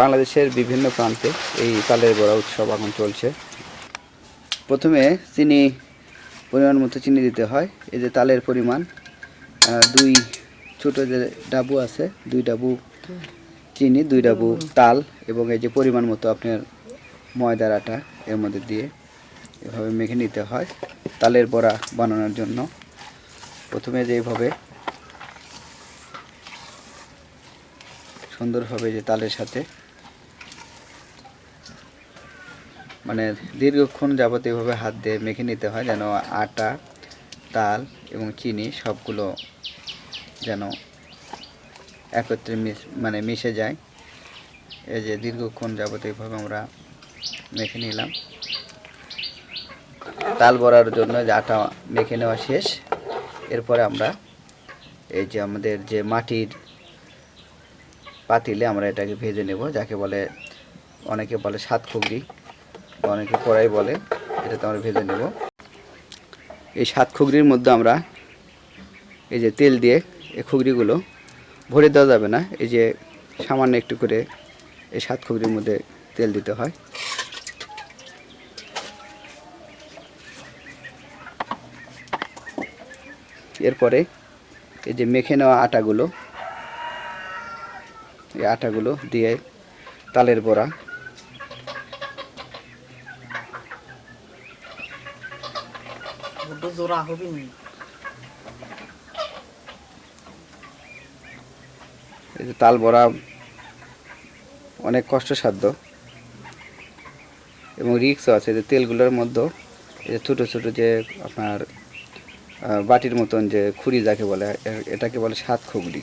বাংলাদেশের বিভিন্ন প্রান্তে এই তালের বড়া উৎসব এখন চলছে। প্রথমে চিনি পরিমাণ মতো চিনি দিতে হয়। এই যে তালের পরিমাণ দুই ছোট যে ডাবু আছে, দুই ডাবু চিনি, দুই ডাবু তাল এবং এই যে পরিমাণ মতো আপনার ময়দার আটা এর মধ্যে দিয়ে এভাবে মেখে নিতে হয় তালের বড়া বানানোর জন্য। প্রথমে যেভাবে সুন্দরভাবে যে তালের সাথে। মানে দীর্ঘক্ষণ যাবত এভাবে হাত দিয়ে মেখে নিতে হয় যেন আটা, তাল এবং চিনি সবগুলো যেন একত্রে মানে মিশে যায়। এই যে দীর্ঘক্ষণ যাবত এইভাবে আমরা মেখে নিলাম। তাল বড়ার জন্য যে আটা মেখে নেওয়া শেষ। এরপরে আমরা এই যে আমাদের যে মাটির পাতিলে আমরা এটাকে ভেজে নেব, যাকে বলে, অনেকে বলে সাত খুগড়ি অনেকে কড়াই বলে, এটাতে আমরা ভেজে নেব। এই সাত খুগড়ির মধ্যে আমরা এই যে তেল দিয়ে এই খুগড়িগুলো ভরে দেওয়া যাবে না, এই যে সামান্য একটু করে এই সাত খুগড়ির মধ্যে তেল দিতে হয়। এরপরে এই যে মেখে নেওয়া আটাগুলো এই আটাগুলো দিয়ে তালের বড়া। জোড়া হবে এই যে তাল বড়া অনেক কষ্টসাধ্য। এবং রিক্সও আছে যে তেলগুলোর মধ্যে এই যে ছোটো ছোটো যে আপনার বাটির মতন যে খুরি যাকে বলে এটাকে বলে সাত খুগড়ি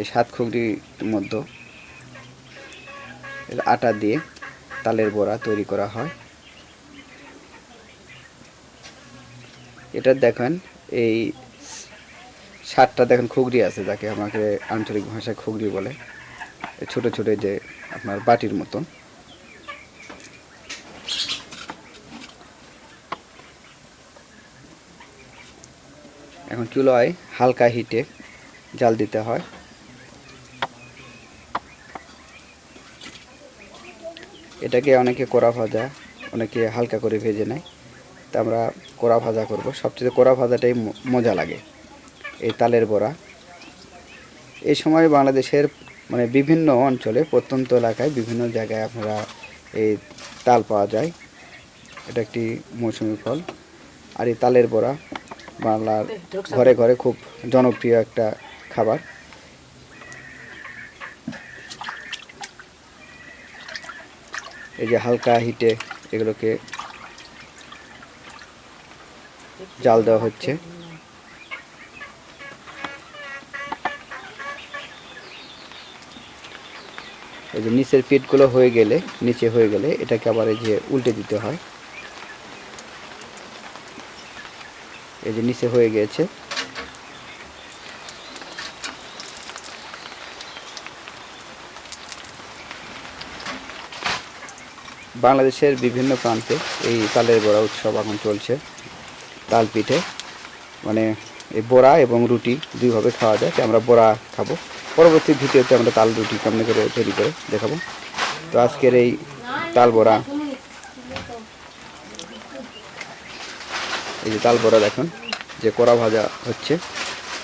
এই সাত খুগড়ির মধ্যে আটা দিয়ে তালের বড়া তৈরি করা হয়। এটা দেখেন, এই সাতটা দেখেন খুগড়ি আছে, যাকে আমাকে আঞ্চলিক ভাষায় খুগড়ি বলে। ছোট ছোট যে আপনার বাটির মতন এখন চুলায় হালকা হিটে জাল দিতে হয়। এটাকে অনেকে কোড়া ভাজা, অনেকে হালকা করে ভেজে নেয়। তা আমরা কোড়া ভাজা করব। সবচেয়ে কোড়া ভাজাটাই মজা লাগে, এই তালের বড়া। এই সময় বাংলাদেশের মানে বিভিন্ন অঞ্চলে, প্রত্যন্ত এলাকায় বিভিন্ন জায়গায় আপনারা এই তাল পাওয়া যায়। এটা একটি মৌসুমি ফল। আর এই তালের বড়া বাংলার ঘরে ঘরে খুব জনপ্রিয় একটা খাবার। এই যে হালকা হিটে এগুলোকে জাল দেওয়া হচ্ছে। এই যে নিচের পিঠগুলো হয়ে গেলে, নিচে হয়ে গেলে এটাকে আবার এই যে উল্টে দিতে হয়। এই যে নিচে হয়ে গিয়েছে বাংলাদেশের বিভিন্ন প্রান্তে এই তালের বড়া উৎসব এখন চলছে। তাল পিঠে মানে এই বড়া এবং রুটি দুইভাবে খাওয়া যায়। আমরা বড়া খাব। পরবর্তী ভিডিওতে আমরা তাল, রুটি কেমন করে তৈরি করে দেখাবো। তো আজকের এই তাল বড়া, এই যে তাল বড়া দেখুন, যে কড়া ভাজা হচ্ছে।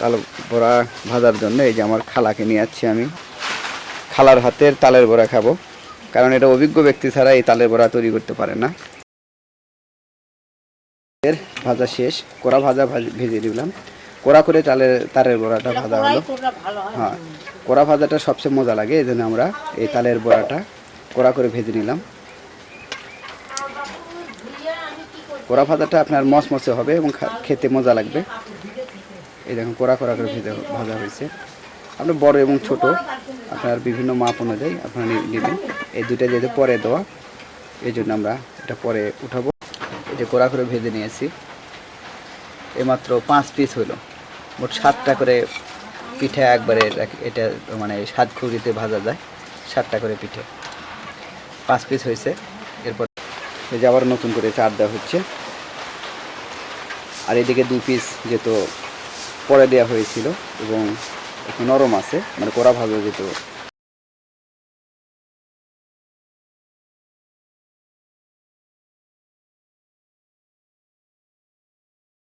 তাল বড়া ভাজার জন্য এই যে আমার খালাকে নিয়ে যাচ্ছি আমি। খালার হাতের তালের বড়া খাব। কারণ এটা অভিজ্ঞ ব্যক্তি ছাড়া এই তালের বড়া তৈরি করতে পারে না। এর ভাজা শেষ। কোড়া ভাজা ভেজে দিলাম। কোড়া করে তালের তালের বড়াটা ভাজা হলো। হয়। কোড়া ভাজাটা সবচেয়ে মজা লাগে এই জন্য আমরা এই তালের বড়াটা কোড়া করে ভেজে নিলাম। কোড়া ভাজাটা আপনার মচমচে হবে এবং খেতে মজা লাগবে। এই দেখুন কোড়া কোড়া করে ভেজে ভাজা হয়েছে। আপনার বড় এবং ছোট, আপনার বিভিন্ন মাপ অনুযায়ী আপনারা নেবেন। এই দুটো যেহেতু পরে দেওয়া, এই জন্য আমরা এটা পরে উঠাবো। যে কোড়া করে ভেজে নিয়েছি। এমাত্র পাঁচ পিস হলো মোট সাতটা করে পিঠে একবারে এটা মানে সাত খুঁড়িতে ভাজা যায়, সাতটা করে পিঠে। পাঁচ পিস হয়েছে। এরপর এই যে আবার নতুন করে চার দেওয়া হচ্ছে। আর এদিকে দু পিস যেহেতু পরে দেওয়া হয়েছিল এবং একটু নরম আছে মানে কোড়া ভাবে যেহেতু